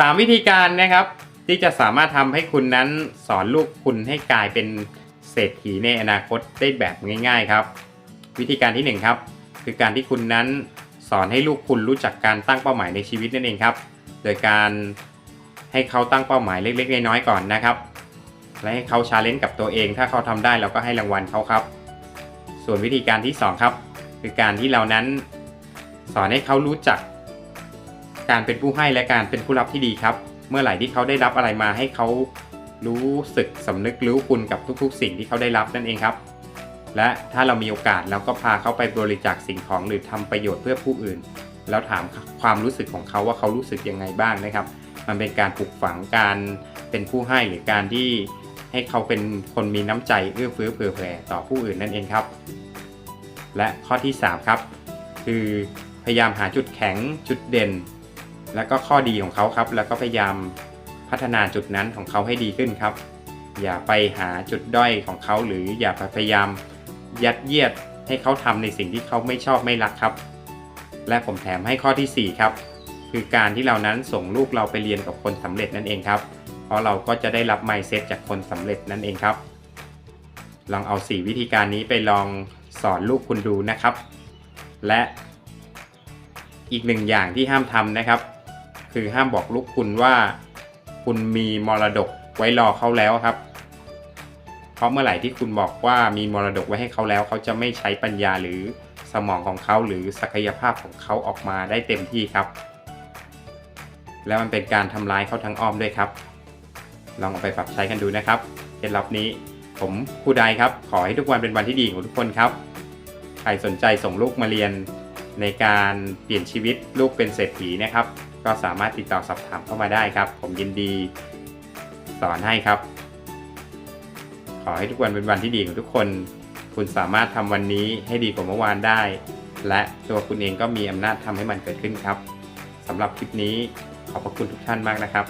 3 วิธีการนะครับ ที่จะสามารถทำให้คุณนั้นสอนลูกคุณให้กลายเป็นเศรษฐีในอนาคตได้แบบง่าย ๆครับ วิธีการที่ 1 ครับ คือการที่คุณนั้นสอนให้ลูกคุณรู้จักการตั้งเป้าหมายในชีวิตนั่นเองครับ โดยการให้เขาตั้งเป้าหมายเล็กๆ น้อยๆก่อนนะครับ และให้เขาชาเลนจ์กับตัวเอง ถ้าเขาทำได้เราก็ให้รางวัลเขาครับ ส่วนวิธีการที่ 2 ครับ คือการที่เรานั้นสอนให้เขารู้จัก การเป็นผู้ให้และการเป็นผู้รับที่ดีครับ เมื่อไหร่ที่เขาได้รับอะไรมาให้เขารู้สึกสำนึกรู้คุณกับทุกๆ สิ่งที่เขาได้รับนั่นเองครับ และถ้าเรามีโอกาสเราก็พาเขาไปบริจาคสิ่งของหรือทำประโยชน์เพื่อผู้อื่น แล้วถามความรู้สึกของเขาว่าเขารู้สึกยังไงบ้างนะครับ มันเป็นการปลูกฝังการเป็นผู้ให้หรือการที่ให้เขาเป็นคนมีน้ำใจเอื้อเฟื้อเผื่อแผ่ต่อผู้อื่นนั่นเองครับ และข้อที่ 3 ครับ คือพยายามหาจุดแข็งจุดเด่น แล้วก็ข้อดีของเขาครับ แล้วก็พยายามพัฒนาจุดนั้นของเขาให้ดีขึ้นครับ อย่าไปหาจุดด้อยของเขาหรืออย่าพยายามยัดเยียดให้เขาทำในสิ่งที่เขาไม่ชอบไม่รักครับ และผมแถมให้ข้อทีสี่ 4 ครับ คือการที่เรานั้นส่งลูกเราไปเรียนกับคนสำเร็จนั่นเองครับ เพราะเราก็จะได้รับ mindset จากคนสำเร็จนั่นเองครับ ลองเอา 4 วิธีการนี้ไปลองสอนลูกคุณดูนะครับ และอีกหนึ่งอย่างที่ห้ามทำนะครับ คือห้ามบอกลูกคุณว่า คุณมีมรดกไว้รอเขาแล้วครับ เพราะเมื่อไหร่ที่คุณบอกว่ามีมรดกไว้ให้เขาแล้ว เขาจะไม่ใช้ปัญญาหรือสมองของเขาหรือศักยภาพของเขาออกมาได้เต็มที่ครับ แล้วมันเป็นการทำร้ายเขาทั้งอ้อมด้วยครับ ลองเอาไปปรับใช้กันดูนะครับเคล็ดลับนี้ผมครูใดครับ ขอให้ทุกวันเป็นวันที่ดีของทุกคนครับ ใครสนใจส่งลูกมาเรียนในการเปลี่ยนชีวิตลูกเป็นเศรษฐีนะครับ ก็สามารถติดต่อสอบถามเข้ามาได้ครับ ผมยินดีสอนให้ครับ ขอให้ทุกวันเป็นวันที่ดีของทุกคน คุณสามารถทำวันนี้ให้ดีกว่าเมื่อวานได้ และตัวคุณเองก็มีอำนาจทำให้มันเกิดขึ้นครับสำหรับคลิปนี้ขอบพระคุณทุกท่านมากนะครับ